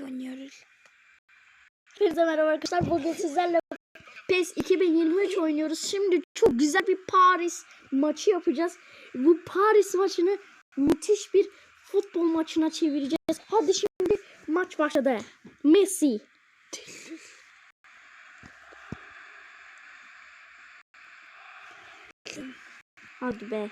oynuyoruz. Herkese merhaba arkadaşlar. Bugün sizlerle PES 2023 oynuyoruz. Şimdi çok güzel bir Paris maçı yapacağız. Bu Paris maçını müthiş bir futbol maçına çevireceğiz. Hadi şimdi maç başladı. Messi. Hadi be.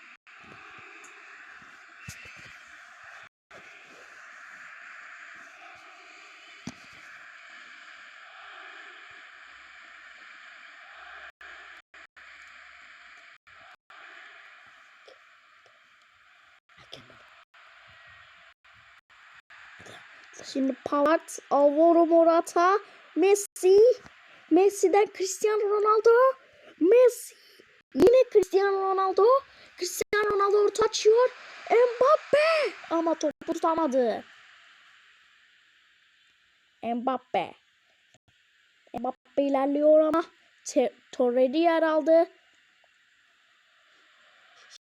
Şimdi Pavard, Alvaro Morata, Messi, Messi'den Cristiano Ronaldo, Messi, yine Cristiano Ronaldo, Cristiano Ronaldo orta açıyor, Mbappe ama topu tutamadı. Mbappe. Mbappe ilerliyor ama Torreira yer aldı.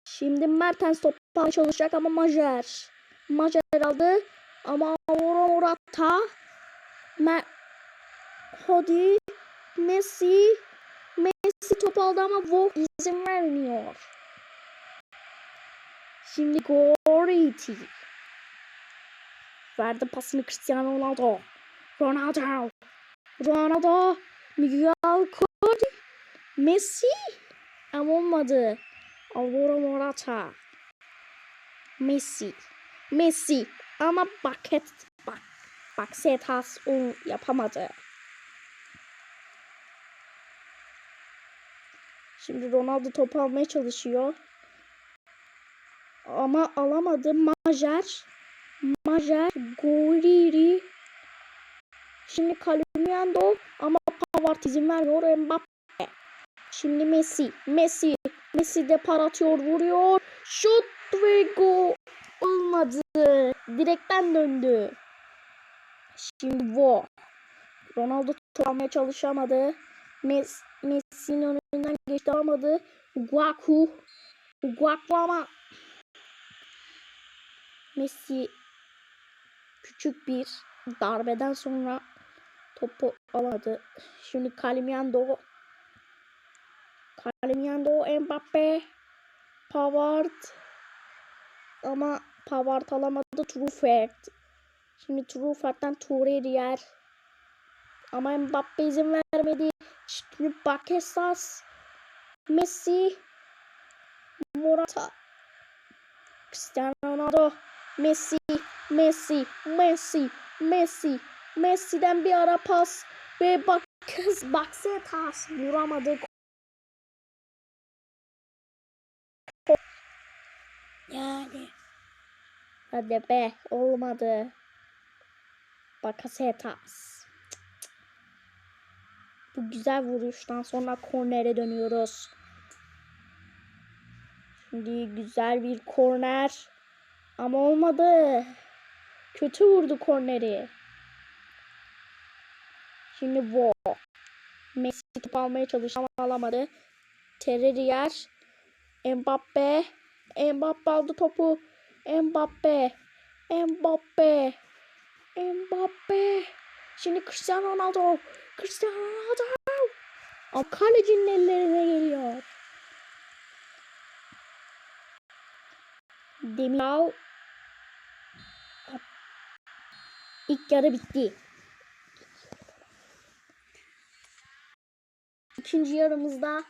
Şimdi Mertens topu çalışacak ama Majer. Majer aldı. Ama Aurora Morata. Hadi. Messi. Messi top aldı ama Vok izin vermiyor. Şimdi Goriti. Verdi pasını Cristiano Ronaldo. Ronaldo. Ronaldo. Miguel Corti. Messi. Ama olmadı. Alvaro Morata. Messi. Messi. Ama Baket bak Baksetas onu yapamadı. Şimdi Ronaldo topu almaya çalışıyor. Ama alamadı. Majer. Majer. Goriri. Şimdi Calimiando ama Pavard izin vermiyor. Mbappe. Şimdi Messi. Messi. Messi de par atıyor. Vuruyor. Şut ve gol. Olmadı. Direkten döndü. Şimdi Vo. Ronaldo top almaya çalışamadı. Mes Messi'nin önünden geçti alamadı. Guaku. Guaku ama Messi küçük bir darbeden sonra topu alamadı. Şimdi Calimiando. Calimiando, Mbappe, Pavard ama Pavard alamadı. Truffert. Şimdi Truffert'ten Touré yer. Ama Mbappe izin vermedi. Şimdi Bakesas. Messi. Morata. Cristiano Ronaldo. Messi. Messi. Messi. Messi. Messi'den bir ara pas. Ve Bakes. Baksetas. Vuramadı. Yani. Hadi be olmadı. Bakasetas. Bu güzel vuruştan sonra kornere dönüyoruz. Şimdi güzel bir korner. Ama olmadı. Kötü vurdu korneri. Şimdi Vo. Messi top almaya çalıştı ama alamadı. Terrier. Mbappe. Mbappe aldı topu. Mbappe. Mbappe. Mbappe. Şimdi Cristiano Ronaldo. Cristiano Ronaldo. Ama kalecinin ellerine geliyor. Demiral. İlk yarı bitti. İkinci yarımızda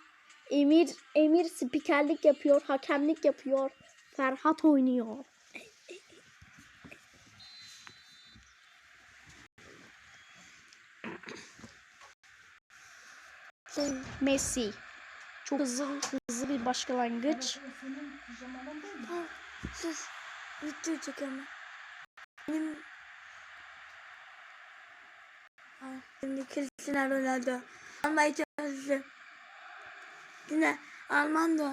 Emir Emir spikerlik yapıyor, hakemlik yapıyor. Ferhat oynuyor. Messi. Çok hızlı hızlı bir başlangıç. Sus. Video çekelim. Benim... Şimdi Cristiano Ronaldo. Almaya çalışıyor. Yine Armando.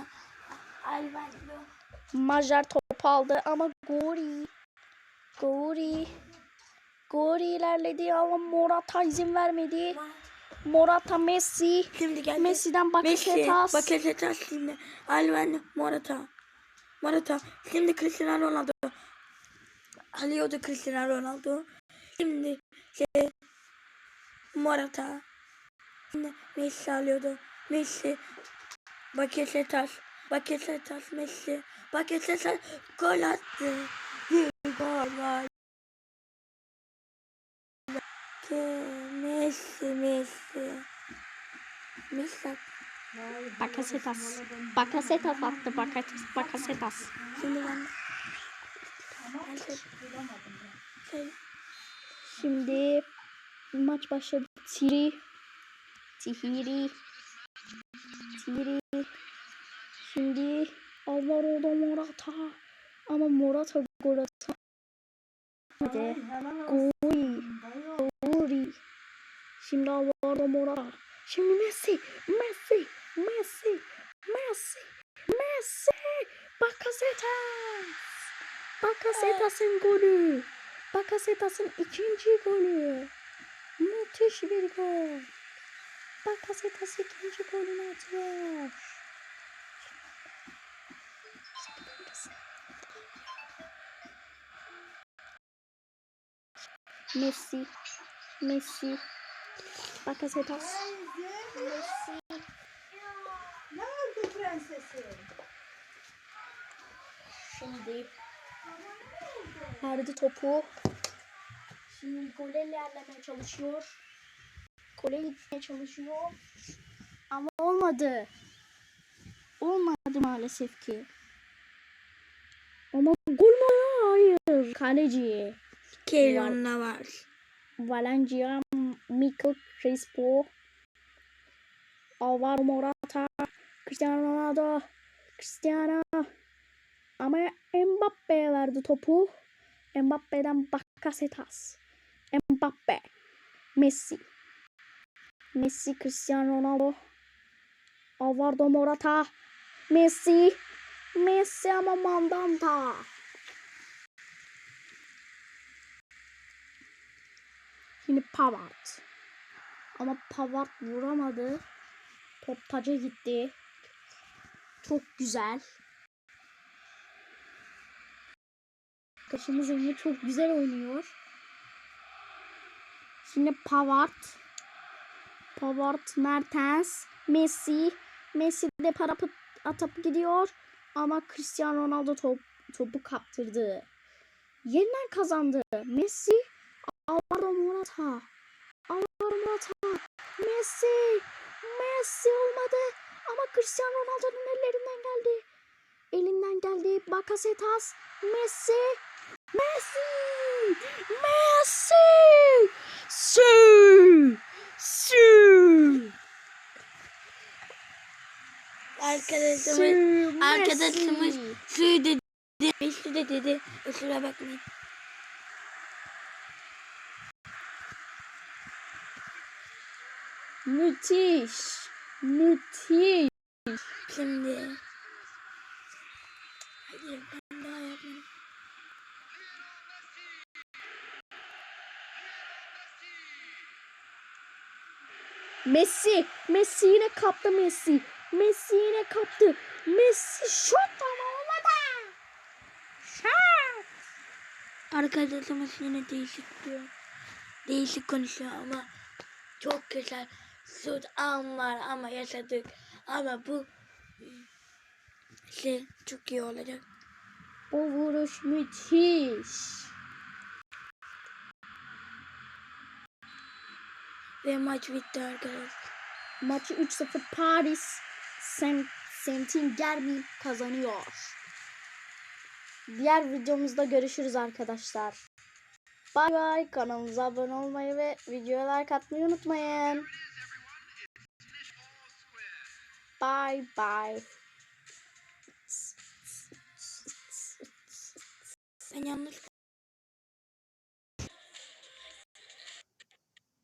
Alvaro. Macar top aldı ama Gori. Gori. Gori ilerledi ama Morata izin vermedi. Morata Messi. Şimdi geldi. Messi'den Messi. Bakasetas. Bakasetas şimdi. Alvaro Morata. Morata. Şimdi Cristiano Ronaldo. Alıyordu Cristiano Ronaldo. Şimdi şey Morata. Şimdi Messi alıyordu. Messi. Bakasetas. Bakasetas Messi. Bakasetas gol attı. Gol gol. Messi Messi. Messi. Bakasetas. Bakasetas attı. Bakasetas. Bakasetas. Şimdi ben şey, şey, Şimdi maç başladı. Tiri. Tihiri. Tiri. Şimdi Alvaro da Morata. Ama Morata gol atamadı. Gol. Gol. Şimdi Alvaro Morata. Şimdi Messi. Messi. Messi. Messi. Messi. Bakasetas. Bakasetas'ın golü. Bakasetas'ın ikinci golü. Müthiş bir gol. Bakasetas ikinci golünü atıyor. Messi. Messi. Bakasetas. Messi. Nerede prensesim? Şimdi verdi topu. Şimdi gole ilerlemeye çalışıyor. Gole gitmeye çalışıyor. Ama olmadı. Olmadı maalesef ki. Ama gol mü? Hayır. Kaleci. Keylon'la var. Valencia, Mikel Crespo, Alvaro Morata, Cristiano Ronaldo, Cristiano. Ama Mbappe verdi topu. Mbappe'den Bakasetas. Mbappe. Messi. Messi, Cristiano Ronaldo. Alvaro Morata. Messi. Messi ama Mandanda. Şimdi Pavard. Ama Pavard vuramadı. Top taca gitti. Çok güzel. Kaşımız yine çok güzel oynuyor. Şimdi Pavard. Pavard, Mertens, Messi. Messi de para atıp gidiyor. Ama Cristiano Ronaldo top, topu kaptırdı. Yeniden kazandı. Messi Alvaro Morata. Alvaro Morata. Messi. Messi olmadı. Ama Cristiano Ronaldo'nun ellerinden geldi. Elinden geldi. Bakasetas. Messi. Messi. Messi. Su. Su. Arkadaşımız, Su. arkadaşımız suyu dedi. Messi de dedi. Kusura bakmayın. Müthiş. Müthiş. Şimdi. Hayır ben daha yapmadım. Messi. Messi yine kaptı Messi. Messi yine kaptı. Messi şut ama olmadı. Şut. Arkadaşımız yine değişik diyor. Değişik konuşuyor ama çok güzel. Sud an var ama yaşadık. Ama bu şey çok iyi olacak. O vuruş müthiş. Ve maç bitti arkadaşlar. Maçı 3-0 Paris Saint Saint Germain kazanıyor. Diğer videomuzda görüşürüz arkadaşlar. Bay bay. Kanalımıza abone olmayı ve videoya like atmayı unutmayın. Bye bye. Ben yanlış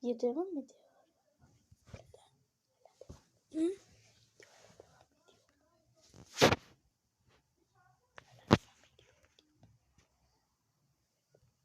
Ya devam ediyor. Hı?